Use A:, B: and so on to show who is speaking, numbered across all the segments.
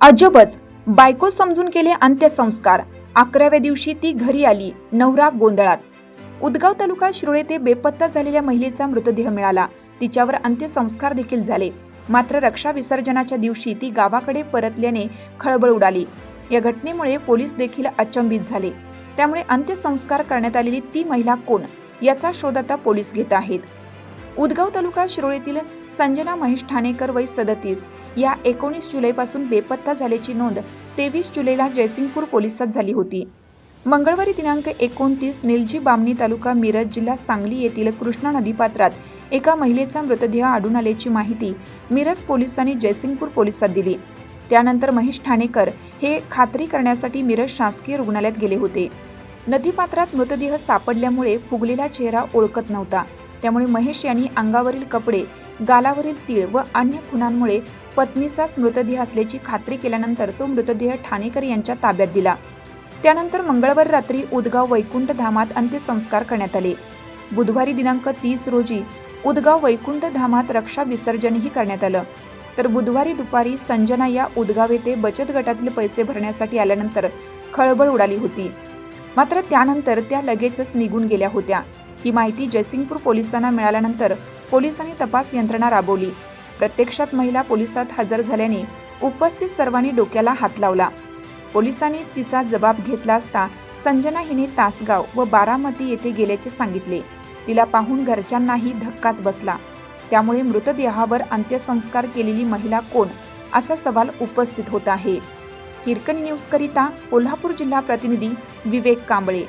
A: अजबच बायको समजून केले अंत्यसंस्कार. अकराव्या दिवशी ती घरी आली नवरा गोंधळात. उदगाव तालुका शिरोळे ते बेपत्ता झालेल्या महिलेचा मृतदेह मिळाला. तिच्यावर अंत्यसंस्कार देखील झाले. मात्र रक्षा विसर्जनाच्या दिवशी ती गावाकडे परतल्याने खळबळ उडाली. या घटनेमुळे पोलीस देखील अचंबित झाले. त्यामुळे अंत्यसंस्कार करण्यात आलेली ती महिला कोण? याचा शोध आता पोलीस घेत आहेत. उदगाव तालुका शिरोळीतील संजना महेश ठाणेकर वय सदतीस. या एकोणीस जुलैपासून बेपत्ता झाल्याची नोंद तेवीस जुलैला जयसिंगपूर पोलिसात झाली होती. मंगळवारी दिनांक एकोणतीस निलजी बामणी तालुका मिरज जिल्हा सांगली येथील कृष्णा नदीपात्रात एका महिलेचा मृतदेह आढळून आल्याची माहिती मिरज पोलिसांनी जयसिंगपूर पोलिसात दिली. त्यानंतर महेश ठाणेकर हे खात्री करण्यासाठी मिरज शासकीय रुग्णालयात गेले होते. नदीपात्रात मृतदेह सापडल्यामुळे फुगलेला चेहरा ओळखत नव्हता. त्यामुळे महेश यांनी अंगावरील कपडे गालावरील तीळ व अन्य खुणांमुळे पत्नीचाच मृतदेह असल्याची खात्री केल्यानंतर तो मृतदेह ठाणेकर यांच्या ताब्यात दिला. त्यानंतर मंगळवार रात्री उदगाव वैकुंठ धामात अंत्यसंस्कार करण्यात आले. बुधवारी दिनांक तीस रोजी उदगाव वैकुंठ धामात रक्षा विसर्जनही करण्यात आलं. तर बुधवारी दुपारी संजना या उदगाव येथे बचत गटातील पैसे भरण्यासाठी आल्यानंतर खळबळ उडाली होती. मात्र त्यानंतर त्या लगेचच निघून गेल्या होत्या. ही माहिती जयसिंगपूर पोलिसांना मिळाल्यानंतर पोलिसांनी तपास यंत्रणा राबवली. प्रत्यक्षात महिला पोलिसात हजर झाल्याने उपस्थित सर्वांनी डोक्याला हात लावला. पोलिसांनी तिचा जबाब घेतला असता संजना हिने तासगाव व बारामती येथे गेल्याचे सांगितले. तिला पाहून घरच्यांनाही धक्काच बसला. त्यामुळे मृतदेहावर अंत्यसंस्कार केलेली महिला कोण असा सवाल उपस्थित होत आहे. हिरकणी न्यूजकरिता कोल्हापूर जिल्हा प्रतिनिधी विवेक कांबळे.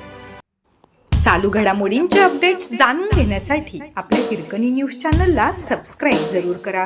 B: चालू घडामोडींचे अपडेट्स जाणून घेण्यासाठी आपल्या हिरकणी न्यूज चॅनलला सबस्क्राईब जरूर करा.